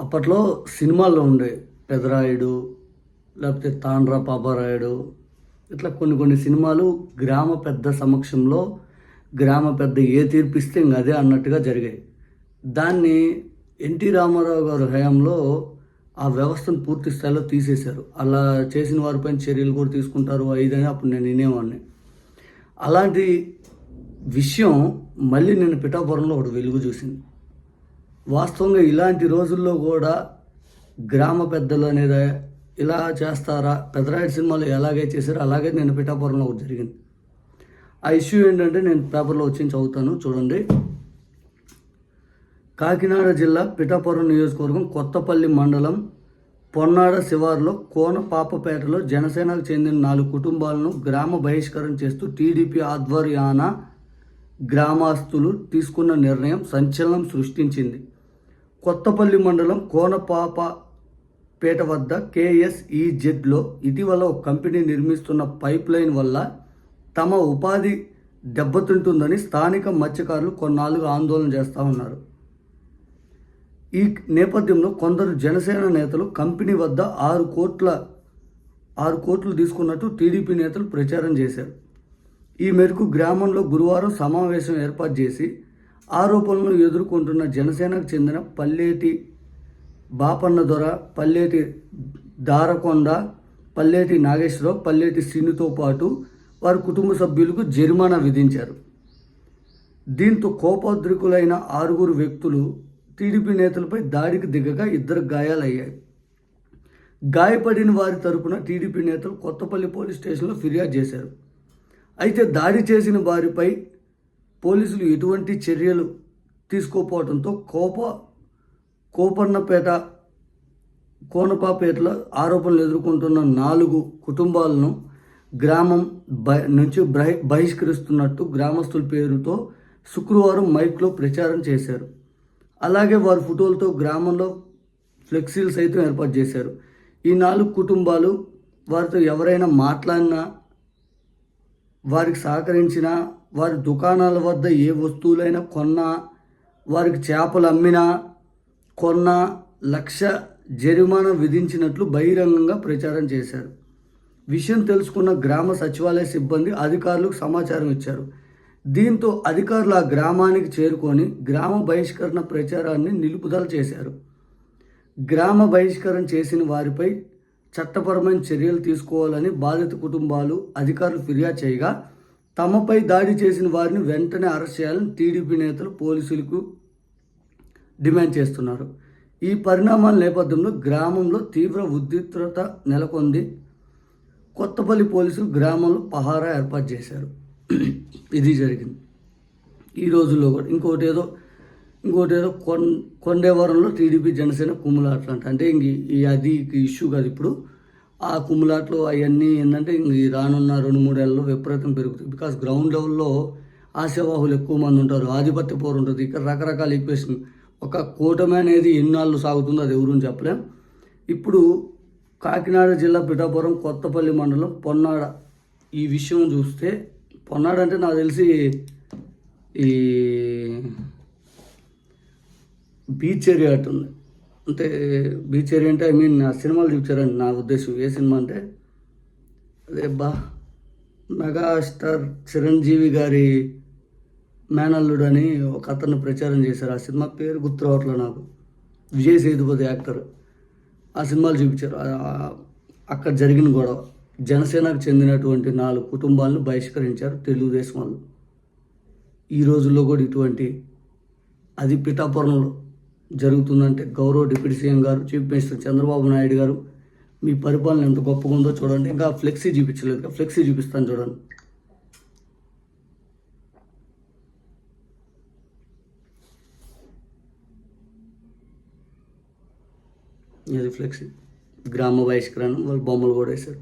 అప్పట్లో సినిమాల్లో ఉండే పెదరాయుడు లేకపోతే తాండ్రా పాపారాయుడు ఇట్లా కొన్ని కొన్ని సినిమాలు గ్రామ పెద్ద సమక్షంలో గ్రామ పెద్ద ఏ తీర్పిస్తే ఇంక అదే అన్నట్టుగా జరిగాయి. దాన్ని ఎన్టీ రామారావు గారు హయాంలో ఆ వ్యవస్థను పూర్తి స్థాయిలో తీసేశారు. అలా చేసిన వారిపైన చర్యలు కూడా తీసుకుంటారు ఐదని అప్పుడు నేను వినేవాడిని. అలాంటి విషయం మళ్ళీ నేను పిఠాపురంలో ఒకటి వెలుగు చూసింది. వాస్తవంగా ఇలాంటి రోజుల్లో కూడా గ్రామ పెద్దలు అనేది ఇలా చేస్తారా? పెద్దరాయుడు సినిమాలో ఎలాగే చేశారో? అలాగే నేను పిఠాపురంలో ఒకటి జరిగింది. ఆ ఇష్యూ ఏంటంటే నేను పేపర్లో వచ్చి చదువుతాను. చూడండి. కాకినాడ జిల్లా పిఠాపురం నియోజకవర్గం కొత్తపల్లి మండలం పొన్నాడ శివారులో కోన పాపపేటలో జనసేనకు చెందిన నాలుగు కుటుంబాలను గ్రామ బహిష్కరణ చేస్తూ టీడీపీ ఆధ్వర్యాన గ్రామస్తులు తీసుకున్న నిర్ణయం సంచలనం సృష్టించింది. కొత్తపల్లి మండలం కోనపాప పేట వద్ద కేఎస్ఈజెడ్లో ఇటీవల ఒక కంపెనీ నిర్మిస్తున్న పైప్ లైన్ వల్ల తమ ఉపాధి దెబ్బతింటుందని స్థానిక మత్స్యకారులు కొన్నాళ్ళుగా ఆందోళన చేస్తూ ఉన్నారు. ఈ నేపథ్యంలో కొందరు జనసేన నేతలు కంపెనీ వద్ద ఆరు కోట్ల ఆరు కోట్లు తీసుకున్నట్టు టీడీపీ నేతలు ప్రచారం చేశారు. ఈ మేరకు గ్రామంలో గురువారం సమావేశం ఏర్పాటు చేసి ఆరోపణలను ఎదుర్కొంటున్న జనసేనకు చెందిన పల్లేటి బాపన్న దొర పల్లేటి దారకొండ పల్లేటి నాగేశ్వరరావు పల్లేటి శ్రీనితో పాటు వారి కుటుంబ సభ్యులకు జరిమానా విధించారు. దీంతో కోపోద్రికులైన ఆరుగురు వ్యక్తులు టీడీపీ నేతలపై దాడికి దిగగా ఇద్దరు గాయాలయ్యాయి. గాయపడిన వారి తరపున టీడీపీ నేతలు కొత్తపల్లి పోలీస్ స్టేషన్లో ఫిర్యాదు చేశారు. అయితే దాడి చేసిన వారిపై పోలీసులు ఎటువంటి చర్యలు తీసుకోకపోవడంతో కోప కోపన్నపేట కోనపాపేటలో ఆరోపణలు ఎదుర్కొంటున్న నాలుగు కుటుంబాలను గ్రామం బై నుంచి బహి బహిష్కరిస్తున్నట్టు గ్రామస్తుల పేరుతో శుక్రవారం మైక్లో ప్రచారం చేశారు. అలాగే వారి ఫోటోలతో గ్రామంలో ఫ్లెక్సీలు సైతం ఏర్పాటు చేశారు. ఈ నాలుగు కుటుంబాలు వారితో ఎవరైనా మాట్లాడినా వారికి సహకరించిన వారి దుకాణాల వద్ద ఏ వస్తువులైనా కొన్నా వారికి చేపలు అమ్మినా కొన్నా లక్ష జరిమానా విధించినట్లు బహిరంగంగా ప్రచారం చేశారు. విషయం తెలుసుకున్న గ్రామ సచివాలయ సిబ్బంది అధికారులకు సమాచారం ఇచ్చారు. దీంతో అధికారులు ఆ గ్రామానికి చేరుకొని గ్రామ బహిష్కరణ ప్రచారాన్ని నిలుపుదల చేశారు. గ్రామ బహిష్కరణ చేసిన వారిపై చట్టపరమైన చర్యలు తీసుకోవాలని బాధిత కుటుంబాలు అధికారులు ఫిర్యాదు చేయగా తమపై దాడి చేసిన వారిని వెంటనే అరెస్ట్ చేయాలని టీడీపీ నేతలు పోలీసులకు డిమాండ్ చేస్తున్నారు. ఈ పరిణామాల నేపథ్యంలో గ్రామంలో తీవ్ర ఉద్రిక్తత నెలకొంది. కొత్తపల్లి పోలీసులు గ్రామంలో పహారా ఏర్పాటు చేశారు. ఇది జరిగింది. ఈ రోజుల్లో కూడా ఇంకోటి ఏదో ఇంకోటి ఏదో కొన్ కొండేవరంలో టీడీపీ జనసేన కుమ్ములాట్లు అంట అంటే ఇంక ఈ అది ఇష్యూ కాదు ఇప్పుడు. ఆ కుమ్ములాట్లు అవన్నీ ఏంటంటే ఈ రానున్న రెండు మూడేళ్ళలో విపరీతం పెరుగుతుంది. బికాస్ గ్రౌండ్ లెవెల్లో ఆశావాహులు ఎక్కువ మంది ఉంటారు. ఆధిపత్య పోరు ఉంటుంది. ఇక్కడ రకరకాల ఈక్వేషన్ ఒక కూటమి అనేది ఎన్నాళ్ళు సాగుతుందో అది ఎవరు చెప్పలేం. ఇప్పుడు కాకినాడ జిల్లా పిఠాపురం కొత్తపల్లి మండలం పొన్నాడ. ఈ విషయం చూస్తే పొన్నాడ అంటే నాకు తెలిసి ఈ బీచ్ ఏరియా ఉంది అంటే బీచ్ ఏరియా అంటే ఐ మీన్ ఆ సినిమాలు చూపించారండి. నా ఉద్దేశం ఏ సినిమా అంటే అదే బా మెగాస్టార్ చిరంజీవి గారి మేనల్లుడు అని ఒక అతను ప్రచారం చేశారు. ఆ సినిమా పేరు గుర్తు రావట్లేదు నాకు. విజయ్ సేతుపతి యాక్టర్. ఆ సినిమాలు చూపించారు. అక్కడ జరిగిన గొడవ. జనసేనకు చెందినటువంటి నాలుగు కుటుంబాలను బహిష్కరించారు తెలుగుదేశం వాళ్ళు. ఈ రోజుల్లో కూడా ఇటువంటి అది పిఠాపురంలో జరుగుతుందంటే గౌరవ డిప్యూటీ సీఎం గారు చీఫ్ మినిస్టర్ చంద్రబాబు నాయుడు గారు మీ పరిపాలన ఎంత గొప్పగా ఉందో చూడండి. ఇంకా ఫ్లెక్సీ చూపించలేదు ఫ్లెక్సీ చూపిస్తాను చూడండి. ఇది ఫ్లెక్సీ. గ్రామ బహిష్కరణ వాళ్ళు బొమ్మలు కూడా వేశారు.